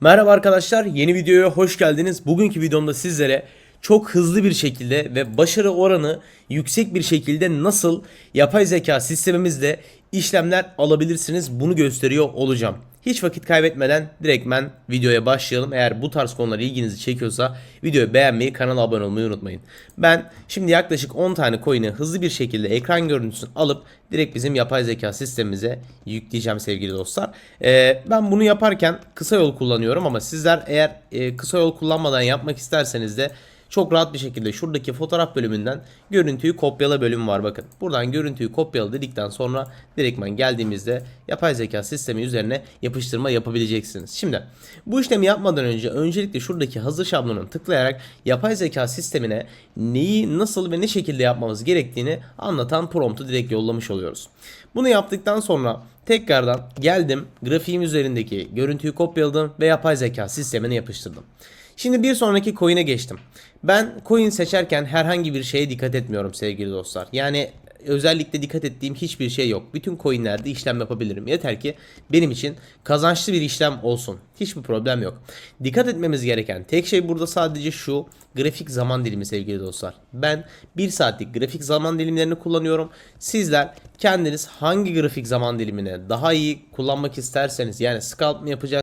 Merhaba arkadaşlar, yeni videoya hoş geldiniz. Bugünkü videomda sizlere çok hızlı bir şekilde ve başarı oranı yüksek bir şekilde nasıl yapay zeka sistemimizle işlemler alabilirsiniz bunu gösteriyor olacağım. Hiç vakit kaybetmeden direktmen videoya başlayalım. Eğer bu tarz konular ilginizi çekiyorsa videoyu beğenmeyi, kanala abone olmayı unutmayın. Ben şimdi yaklaşık 10 tane coin'i hızlı bir şekilde ekran görüntüsünü alıp direkt bizim yapay zeka sistemimize yükleyeceğim sevgili dostlar. Ee, ben bunu yaparken kısa yol kullanıyorum ama sizler eğer e, kısa yol kullanmadan yapmak isterseniz de çok rahat bir şekilde şuradaki fotoğraf bölümünden görüntüyü kopyala bölümü var bakın. Buradan görüntüyü kopyala dedikten sonra direktmen geldiğimizde yapay zeka sistemi üzerine yapıştırma yapabileceksiniz. Şimdi bu işlemi yapmadan önce öncelikle şuradaki hazır şablonunu tıklayarak yapay zeka sistemine neyi nasıl ve ne şekilde yapmamız gerektiğini anlatan promptu direkt yollamış oluyoruz. Bunu yaptıktan sonra tekrardan geldim grafiğim üzerindeki görüntüyü kopyaladım ve yapay zeka sistemine yapıştırdım. Şimdi bir sonraki coin'e geçtim. Ben coin seçerken herhangi bir şeye dikkat etmiyorum sevgili dostlar. Yani özellikle dikkat ettiğim hiçbir şey yok. Bütün coinlerde işlem yapabilirim. Yeter ki benim için kazançlı bir işlem olsun. Hiçbir problem yok. Dikkat etmemiz gereken tek şey burada sadece şu grafik zaman dilimi sevgili dostlar. Ben 1 saatlik grafik zaman dilimlerini kullanıyorum. Sizler kendiniz hangi grafik zaman dilimine daha iyi kullanmak isterseniz yani scalp mı yapacak